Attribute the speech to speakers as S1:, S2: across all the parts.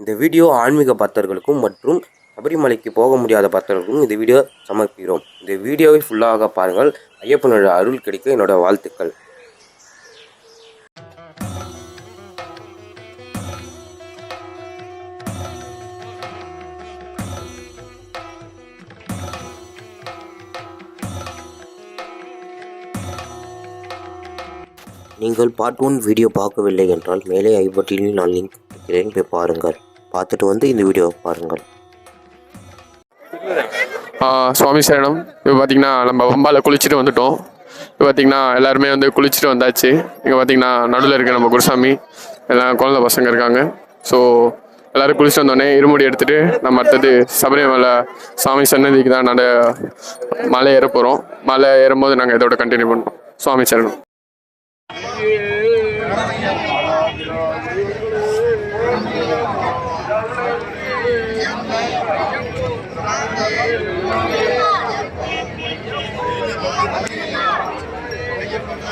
S1: இந்த வீடியோ ஆன்மீக பக்தர்களுக்கும் மற்றும் சபரிமலைக்கு போக முடியாத பக்தர்களுக்கும் இந்த வீடியோ சமர்ப்பிக்கிறோம். இந்த வீடியோவை ஃபுல்லாக பாருங்கள். ஐயப்பனோட அருள் கிடைக்க என்னோட வாழ்த்துக்கள். நீங்கள் பார்ட் ஒன் வீடியோ பார்க்கவில்லை என்றால் மேலே ஐபட்டியில் நான் லிங்க் கொடுக்கிறேன். போய் பாருங்கள். பார்த்துட்டு வந்து இந்த வீடியோவை பாருங்கள்.
S2: சுவாமி சரணம். இப்போ பார்த்தீங்கன்னா நம்ம பம்பாவில் குளிச்சுட்டு வந்துட்டோம். இப்போ பார்த்தீங்கன்னா எல்லாருமே வந்து குளிச்சுட்டு வந்தாச்சு. இங்கே பார்த்தீங்கன்னா நடுவில் இருக்க நம்ம குருசாமி எல்லாம் குழந்தை பசங்க இருக்காங்க. ஸோ எல்லாரும் குளிச்சுட்டு வந்தோடனே இருமுடி எடுத்துகிட்டு நம்ம அடுத்தது சபரிமலை சாமி சன்னதிக்கு தான் நட மலை ஏற போகிறோம் மலை ஏறும்போது நாங்கள் இதோட கண்டினியூ பண்ணுறோம் சுவாமி சரணம்.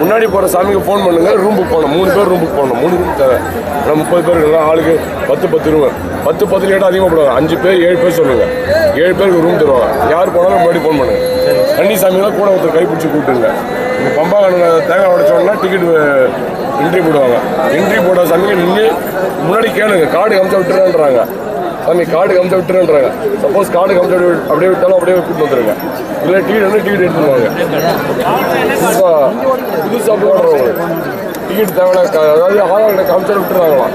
S3: முன்னாடி போகிற சாமிக்கு ஃபோன் பண்ணுங்க. ரூம் புக் பண்ணணும். மூணு பேர் ரூம் புக் பண்ணணும். மூணு ரூம் தேவை. நம்ம முப்பது பேர் இருக்கலாம் ஆளுக்கு பத்து பத்து ரூம் பத்து பத்து லேட்டாக அதிகமாக போடுவாங்க அஞ்சு பேர் ஏழு பேர் சொல்லுங்கள் ஏழு பேருக்கு ரூம் தருவாங்க. யார் போனாலும் முன்னாடி ஃபோன் பண்ணுங்க. கன்னி சாமியெல்லாம் கூட ஒருத்தர் கைப்பிடிச்சி கூப்பிட்டுங்க இந்த பம்பா தேங்காய் உடைச்சோம்னா டிக்கெட் என்ட்ரி போடுவாங்க. என்ட்ரி போட சாமிக்கு நின்று முன்னாடி கேளுங்க கார்டு காமிச்சா விட்டுறேன்றாங்க. சாமி கார்டு காமிச்சா விட்டுறேன்றாங்க. சப்போஸ் கார்டு காமிச்சா அப்படி அப்படியே விட்டாலும் அப்படியே கூப்பிட்டு வந்துருங்க. இல்லை டிக்கெட் வந்து டிக்கெட் எடுத்துருவாங்க. புதுசா புதுசா போடுறவங்க. டிக்கெட் தேவையான அதாவது ஆதார் காமிச்சா விட்டுறாங்களாம்.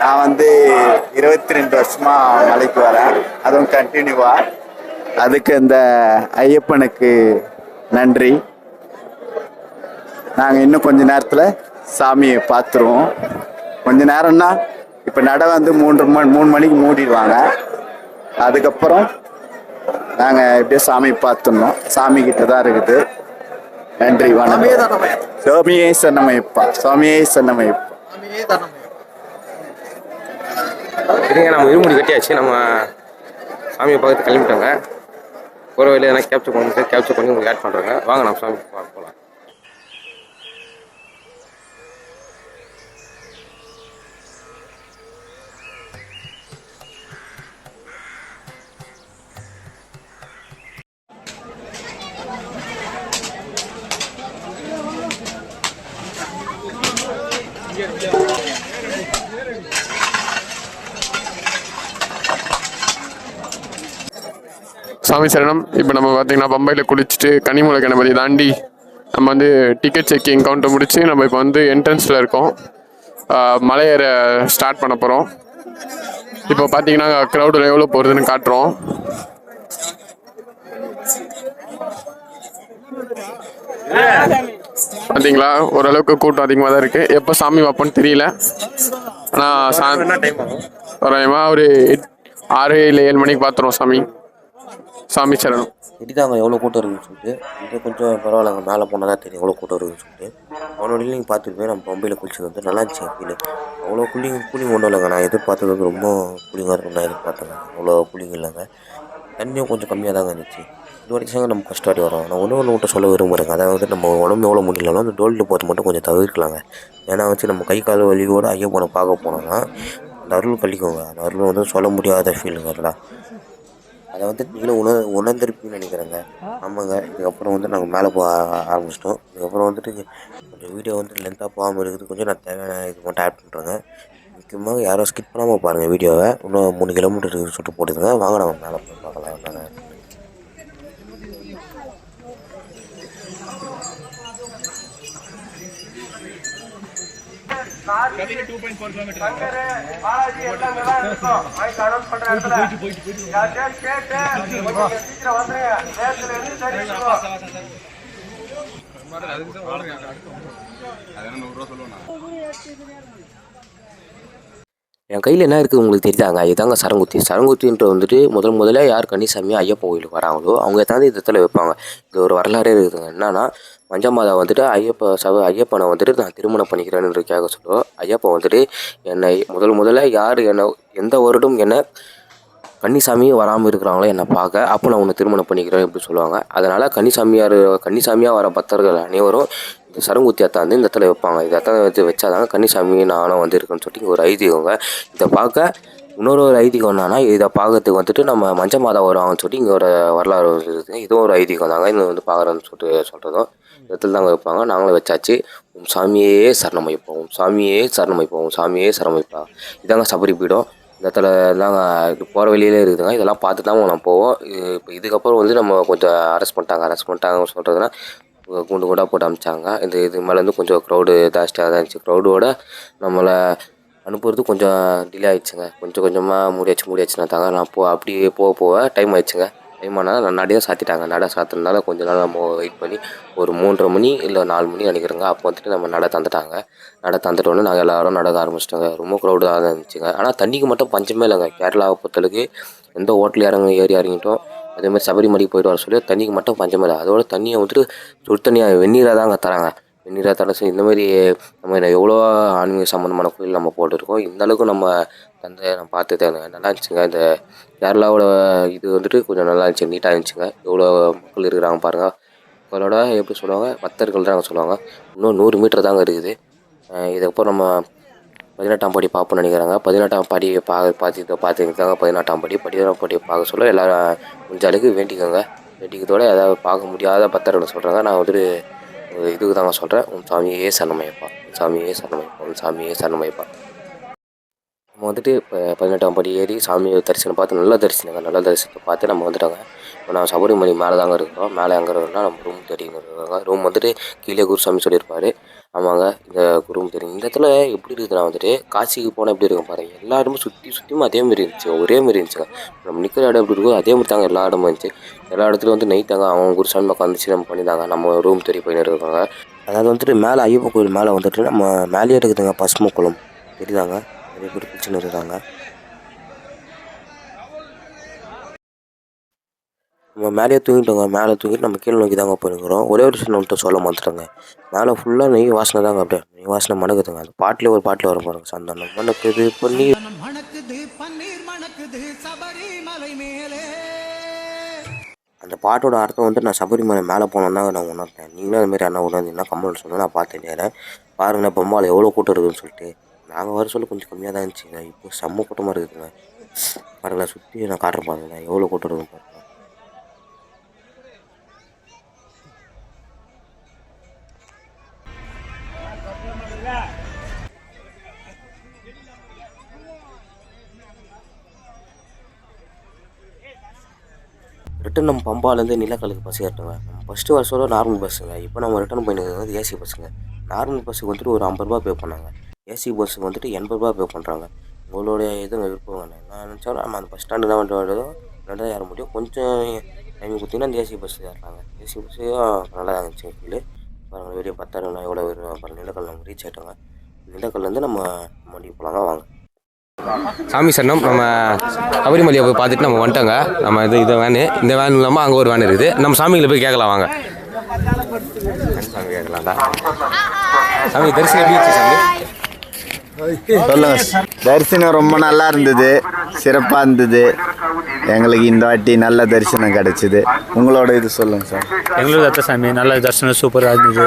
S4: நான் வந்து இருபத்தி ரெண்டு வருஷமா மலைக்கு வரேன். அதுவும் கண்டினியூவா அதுக்கு இந்த ஐயப்பனுக்கு நன்றி. நாங்கள் இன்னும் கொஞ்ச நேரத்தில் சாமியை பார்த்துருவோம். கொஞ்ச நேரம்னா இப்போ நட வந்து மூன்று மணி மூணு மணிக்கு மூடிடுவாங்க. அதுக்கப்புறம் நாங்கள் எப்படியோ சாமி பார்த்துடணும். சாமி கிட்ட தான் இருக்குது. நன்றி வணக்கம். சுவாமியே சன்னமையப்பா சுவாமியே சன்னமையப்பா
S1: சரிங்க நம்ம இருமுடி கட்டியாச்சு. நம்ம சாமியை பார்த்து கிளம்பிட்டோங்க. ஒரு வழியில் எதனா கேப்சர் பண்ணுங்க கேப்சர் பண்ணி உங்களுக்கு ஆட் பண்ணுறேங்க வாங்க நம்ம சாமி பார்க்க போகலாம்
S2: சாமி சரணம். இப்போ நம்ம பார்த்தீங்கன்னா பம்பையில் குளிச்சுட்டு கனிமூல கணபதி தாண்டி நம்ம வந்து டிக்கெட் செக்கிங் கவுண்டர் முடிச்சு நம்ம இப்போ வந்து என்ட்ரன்ஸில் இருக்கோம். ஆஹ் மலை ஏற ஸ்டார்ட் பண்ண போகிறோம் இப்போ பார்த்தீங்கன்னா க்ரௌடில் எவ்வளோ போகிறதுன்னு காட்டுறோம். பார்த்தீங்களா ஓரளவுக்கு கூட்டம் அதிகமாக தான் இருக்குது எப்போ சாமி வைப்போன்னு தெரியல. ஆனால் சா ஒரு எட்- ஆறு இல்லை ஏழு மணிக்கு பார்த்துருவோம் சாமி. சாமி சரணம்.
S1: இடிதாங்க எவ்வளோ கூட்டம் இருக்குன்னு சொல்லிட்டு இங்கே கொஞ்சம் பரவாயில்லங்க மேலே போனால் தான் தெரியும் எவ்வளோ கூட்டம் இருக்குன்னு சொல்லிட்டு. அவனோட நீங்கள் பார்த்துருப்பேன் நம்ம பம்பையில் குளிச்சது வந்து நல்லா இருந்துச்சு ஃபீல். அவ்வளோ கூலிங் கூலிங் ஒன்றும் இல்லைங்க. நான் எதிர்பார்த்தது வந்து ரொம்ப கூலிங்காக இருக்கும் நான் எதிர்பார்த்தேங்க. அவ்வளோ கூலிங் இல்லைங்க. தண்ணியும் கொஞ்சம் கம்மியாக தாங்க இருந்துச்சு. இது வரைக்கும் நம்ம கஷ்டப்பட்டு வரோம். நான் ஒன்று ஒன்று மட்டும் சொல்ல விரும்புகிறேங்க அதாவது நம்ம உடம்பு எவ்வளோ முடியலனாலும் அந்த டோல்ட்டு போகிறது மட்டும் கொஞ்சம் தவிர்க்கலாங்க. ஏன்னா வச்சு நம்ம கை கால் வலியோடு ஐயப்பனை பார்க்க போனோம்னா அந்த அருள் கழிக்குங்க. அந்த அருள் வந்து சொல்ல முடியாத ஃபீலுங்க அதெல்லாம். அதை வந்து நீங்களும் உணர் உணர்ந்திருப்பீங்கன்னு நினைக்கிறேங்க. ஆமாங்க. இதுக்கப்புறம் வந்து நாங்கள் மேலே போக ஆரம்பிச்சிட்டோம். இதுக்கப்புறம் வந்துட்டு கொஞ்சம் வீடியோ வந்து லென்த்தாக போகாமல் இருக்குது. கொஞ்சம் நான் தேவையான இது மட்டும் ஆட் பண்ணுறேங்க முக்கியமாக யாரும் ஸ்கிப் பண்ணாமல் பாருங்கள் வீடியோவை. இன்னும் மூணு கிலோமீட்டர் சுட்டு சொல்லிட்டு போட்டுருங்க வாங்க நம்ம மேலே போய் பார்க்கலாம். என்னென்ன பாலாஜி எல்லாம் நல்லா இருக்கும் வாய்க்கு அனௌன்ஸ் பண்ற இடத்துல. யார்கிட்டயும் என் கையில் என்ன இருக்குது உங்களுக்கு தெரியுதாங்க? இதுதாங்க சரங்குத்தி. சரங்குத்தின்ற வந்துட்டு முதல் முதல்ல யார் கன்னிசாமி ஐயப்பன் கோயிலுக்கு வராங்களோ அவங்க தான் இந்த இடத்துல வைப்பாங்க. இது ஒரு வரலாறே இருக்குதுங்க. என்னன்னா மஞ்சமாதா வந்துட்டு ஐயப்ப சவ ஐயப்பனை வந்துட்டு நான் திருமணம் பண்ணிக்கிறேன்னு கேட்க சொல்லுவோம் ஐயப்பன் வந்துட்டு என்னை முதல் முதல்ல யார் என்னை எந்த வருடம் என்னை கன்னிசாமியும் வராமல் இருக்கிறாங்களோ என்னை பார்க்க அப்போ நான் உன்னை திருமணம் பண்ணிக்கிறேன் இப்படி சொல்லுவாங்க. அதனால் கன்னிசாமியார் கன்னிசாமியாக வர பக்தர்கள் அனைவரும் சரங்குத்தி அத்தை வந்து இந்த இடத்துல வைப்பாங்க. இந்த அத்தான் வச்சு வச்சாதாங்க கன்னிசாமி நானும் வந்து இருக்கேன்னு சொல்லிட்டு இங்கே ஒரு ஐதீகங்க இதை பார்க்க இன்னொரு ஒரு ஐதீகம் என்னன்னா இதை பார்க்கறதுக்கு வந்துட்டு நம்ம மஞ்ச மாதா வருவாங்கன்னு சொல்லிட்டு இங்கே ஒரு வரலாறு இருக்குது. இதுவும் ஒரு ஐதீகம் தாங்க. இது வந்து பார்க்குறோன்னு சொல்லிட்டு சொல்கிறதும் இடத்துல தாங்க வைப்பாங்க. நாங்களும் வச்சாச்சு. உன் சாமியே சரணம் வைப்போம் சாமியே சரணம் வைப்போம் சாமியே சரணம் வைப்பா இதாங்க சபரி பீடம். இந்த இடத்துல தாங்க இது போகிற வழியிலே இருக்குதுங்க. இதெல்லாம் பார்த்து தான் நம்ம போவோம். இது- இப்போ இதுக்கப்புறம் வந்து நம்ம கொஞ்சம் அரெஸ்ட் பண்ணிட்டாங்க. அரெஸ்ட் பண்ணிட்டாங்க சொல்கிறதுனா குண்டு கூடாக போட்டு அமிச்சாங்க. இந்த இது மேலேருந்து கொஞ்சம் க்ரௌடு ஜாஸ்தியாக தான் இருந்துச்சு. க்ரௌடோட நம்மளை அனுப்புறது கொஞ்சம் டிலே ஆயிடுச்சுங்க. கொஞ்சம் கொஞ்சமாக மூடியாச்சு முடியாச்சுன்னா தாங்க நான் போ அப்படியே போக போக டைம் ஆயிடுச்சுங்க. டைம் ஆனால் நான் நடையாக சாத்திட்டாங்க. நடை சாத்துறதுனால கொஞ்ச நாள் நம்ம வெயிட் பண்ணி ஒரு மூன்றரை மணி இல்லை நாலு மணி நினைக்கிறேங்க அப்போ வந்துட்டு நம்ம நடை தந்துட்டாங்க. நடை தந்துட்டோன்னே நாங்கள் எல்லாரும் நடக்க ஆரம்பிச்சிட்டோங்க. ரொம்ப க்ரௌடாக தான் இருந்துச்சுங்க. ஆனால் தண்ணிக்கு மட்டும் பஞ்சமே இல்லைங்க. கேரளாவை பொறுத்தளவுக்கு எந்த ஹோட்டல் இறங்க ஏறி இறங்கிட்டோம். அதே மாதிரி சபரிமலைக்கு போயிட்டு வர சொல்லி தண்ணிக்கு மட்டும் பஞ்சமே இல்லை. அதோட தண்ணியை வந்துட்டு சுடு தண்ணியாக வெந்நீராக தாங்க தராங்க. வெந்நீராக தர இந்த மாதிரி நம்ம எவ்வளோ ஆன்மீக சம்மந்தமான கோயில் நம்ம போட்டிருக்கோம். இந்த அளவுக்கு நம்ம தந்தை நம்ம பார்த்து தான் நல்லா இருந்துச்சுங்க. இந்த கேரளாவோட இது வந்துட்டு கொஞ்சம் நல்லா இருந்துச்சு நீட்டாக இருந்துச்சுங்க. எவ்வளோ மக்கள் இருக்கிறாங்க பாருங்கள் மக்களோட எப்படி சொல்லுவாங்க? பக்தர்கள் தாங்க சொல்லுவாங்க. இன்னும் நூறு மீட்டர் தாங்க இருக்குது. இதுக்கப்புறம் நம்ம பதினெட்டாம் படி பார்ப்போம்னு நினைக்கிறாங்க. பதினெட்டாம் படி பா பார்த்து பார்த்துக்கிட்டாங்க. பதினெட்டாம் படி பதினெட்டாம் படி பார்க்க சொல்ல எல்லாரும் முடிஞ்ச அளவுக்கு வேண்டிக்கோங்க. வேண்டிக்கிறதோட ஏதாவது பார்க்க முடியாத பக்தர்கள் சொல்கிறாங்க நான் வந்துட்டு ஒரு இதுக்கு தாங்க சொல்கிறேன் உன் சாமியே சரணமையப்பா. உன் சாமியே சரணமையப்பா. உன் சாமியே சரணமையப்பா. நம்ம வந்துட்டு இப்போ பதினெட்டாம் படி ஏறி சாமியை தரிசனம் பார்த்து நல்ல தரிசனங்க நல்ல தரிசனத்தை பார்த்து நம்ம வந்துட்டாங்க. இப்போ நான் சபரிமலை மேலே தாங்க இருக்கிறோம். மேலே அங்கே இருக்கிறோம்னா நம்ம ரூம் தேடிங்க இருக்காங்க ரூம் வந்துட்டு கீழே குருசாமி சொல்லியிருப்பாரு. ஆமாங்க இந்த குடும்பம் தெரியும். இந்த இடத்துல எப்படி இருக்குதுன்னா வந்துட்டு காசிக்கு போனால் எப்படி இருக்கும் பாருங்கள் எல்லா இடமும் சுற்றி சுற்றியும் அதே மாதிரி இருந்துச்சு. ஒரே மாதிரி இருந்துச்சுங்க நம்ம நிற்கிற இடம் எப்படி இருக்கோ அதே மாதிரி தாங்க எல்லா இடமும் இருந்துச்சு. எல்லா இடத்துலையும் வந்து நைட் தாங்க அவங்க குருசாமி உட்காந்துச்சு நம்ம பண்ணியிருந்தாங்க நம்ம ரூம் தேடி போயின்னு இருக்காங்க. அதாவது வந்துட்டு மேலே ஐயப்பன் கோயில் மேலே வந்துட்டு நம்ம மேலேயே இருக்குதுங்க பசுமக்குளம். தெரியுதாங்க? நிறைய பேர் குளிச்சுன்னு இருக்காங்க. நம்ம மேலேயே தூங்கிட்டோங்க மேலே தூங்கிட்டு நம்ம கீழே நோக்கி தாங்க போயிருக்கிறோம். ஒரே ஒரு விஷயம் நம்மகிட்ட சொல்ல மாட்டேறாங்க மேலே ஃபுல்லாக நெய் வாசனை தாங்க அப்படியே நெய் வாசனை மணக்குதுங்க. அந்த பாட்டிலே ஒரு பாட்டில் வரும் பாருங்க சந்தனம். மணக்குது பன்னீர். அந்த பாட்டோட அர்த்தம் வந்துட்டு நான் சபரிமலை மேலே போனோன்னா நான் உணர்ந்தேன். நீங்களும் அது மாதிரி அண்ணா உணர்ந்தீங்கன்னா கமெண்ட் சொல்லுங்கள் நான் பார்த்து நேரேன் பாருங்கண்ணா பொம்மாவில் எவ்வளோ கூட்டம் இருக்குதுன்னு சொல்லிட்டு. நாங்கள் வர சொல்ல கொஞ்சம் கம்மியாக தான் இருந்துச்சுங்க. இப்போ செம்ம கூட்டமாக இருக்குதுங்க. பாருங்களேன் சுற்றி நான் காட்டுறேன் பாருங்களேன் எவ்வளோ கூட்டம் இருக்குன்னு பாருங்க. ரிட்டன் நம்ம பம்பாலேருந்து நிலக்கலுக்கு பஸ் ஏறிட்டோங்க. நம்ம ஃபஸ்ட்டு வர சொல்ல நார்மல் பஸ்ஸுங்க இப்போ நம்ம ரிட்டன் பண்ணிக்கிறது ஏசி பஸ்ஸுங்க நார்மல் பஸ்ஸுக்கு வந்துட்டு ஒரு ஐம்பது ரூபா பே பண்ணாங்க. ஏசி பஸ்ஸுக்கு வந்துட்டு எண்பது ரூபா பே பண்ணுறாங்க உங்களுடைய இது விருப்பம் நான் நினச்சாலும் நம்ம அந்த பஸ் ஸ்டாண்டு தான் வந்துட்டு நல்லா ரெண்டாவது ஏற முடியும். கொஞ்சம் டைம் கொடுத்தீங்கன்னா அந்த ஏசி பஸ் ஏறுறாங்க. ஏசி பஸ்ஸு நல்லா தான் இருந்துச்சு. ஃபீல் பாருங்கள் வீடியோ பத்தாயிரம் எவ்வளோ வரும். அப்புறம் நிலக்கல் நம்ம ரீச் ஆகிட்டோங்க நிலக்கல்லேருந்து நம்ம மண்டிக்கு போகலாங்க வாங்க
S5: சாமி சரணம். நம்ம சபரிமலையை போய் பார்த்துட்டு நம்ம வந்துட்டோங்க. நம்ம இது இந்த வேனு இந்த வேன் இல்லாமல் அங்கே ஒரு வேன் இருக்குது. நம்ம சாமிகளை போய் கேட்கலாம் வாங்க. சாமி கேட்கலாம்டா சாமி தரிசனம் எப்படி இருந்துச்சு சாமி?
S4: சொல்லுங்க. தரிசனம் ரொம்ப நல்லா இருந்தது. சிறப்பாக இருந்தது. எங்களுக்கு இந்த வாட்டி நல்ல தரிசனம் கிடைச்சிது. உங்களோட இது சொல்லுங்க சார்.
S6: எங்களோட அத்தசாமி நல்ல தரிசனம் சூப்பராக இருந்தது.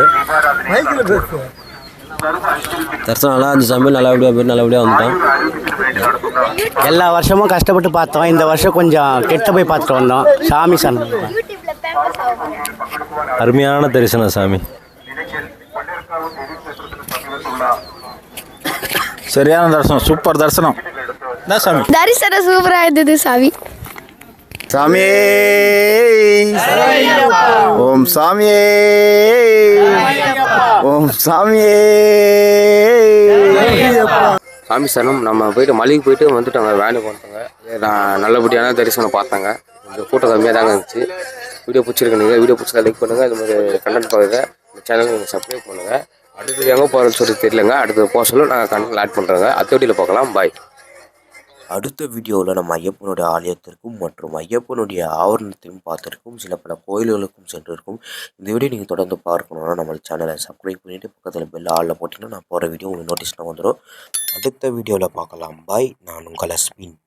S7: தரிசனம் நல்லா இருந்துச்சு சாமி. நல்லபடியாக போய் நல்லபடியாக வந்துட்டோம்.
S8: எல்லா வருஷமும் கஷ்டப்பட்டு பார்த்தோம். இந்த வருஷம் கொஞ்சம் கெட்ட போய் பார்த்துட்டு வந்தோம். சாமி சரணம்
S7: அருமையான தரிசனம் சாமி.
S6: சரியான தரிசனம் சூப்பர் தரிசனம். என்ன சாமி?
S9: தரிசனம் சூப்பராக இருந்தது சாமி.
S4: சாமியே. ஓம் சாமியே. ஓம் சாமியே.
S5: காமிசனம் நம்ம போயிட்டு மலைக்கு போயிட்டு வந்துட்டாங்க வேனுக்கு வந்துட்டோங்க. நான் நல்லபடியான தரிசனம் பார்த்தாங்க. கொஞ்சம் கூட்டம் கம்மியாக தாங்க இருந்துச்சு. வீடியோ பிடிச்சிருக்கீங்க வீடியோ பிடிச்சா லைக் பண்ணுங்கள் இது மாதிரி கண்டென்ட் பாருங்க இந்த சேனலுக்கு நீங்கள் சப்ஸ்கிரைப் பண்ணுங்கள் அடுத்தது எங்கே போகிறோன்னு சொல்லி தெரியலங்க. அடுத்தது போக சொல்ல நாங்கள் கண்டென்ட் ஆட் பண்ணுறோங்க அடுத்த வீடியோவில் பார்க்கலாம். பாய்
S1: அடுத்த வீடியோவில் நம்ம ஐயப்பனுடைய ஆலயத்திற்கும் மற்றும் ஐயப்பனுடைய ஆவரணத்தையும் பார்த்திருக்கும் சில பல கோயில்களுக்கும் சென்றிருக்கும். இந்த வீடியோ நீங்கள் தொடர்ந்து பார்க்கணுன்னா நம்ம சேனலை சப்ஸ்கிரைப் பண்ணிவிட்டு பக்கத்தில் பெல் ஆளில் போட்டிங்கன்னா நான் போகிற வீடியோ உங்களுக்கு நோட்டீஸ்லாம் வந்துடும் அடுத்த வீடியோவில் பார்க்கலாம். பாய் நான் உங்கள் அஸ்மின்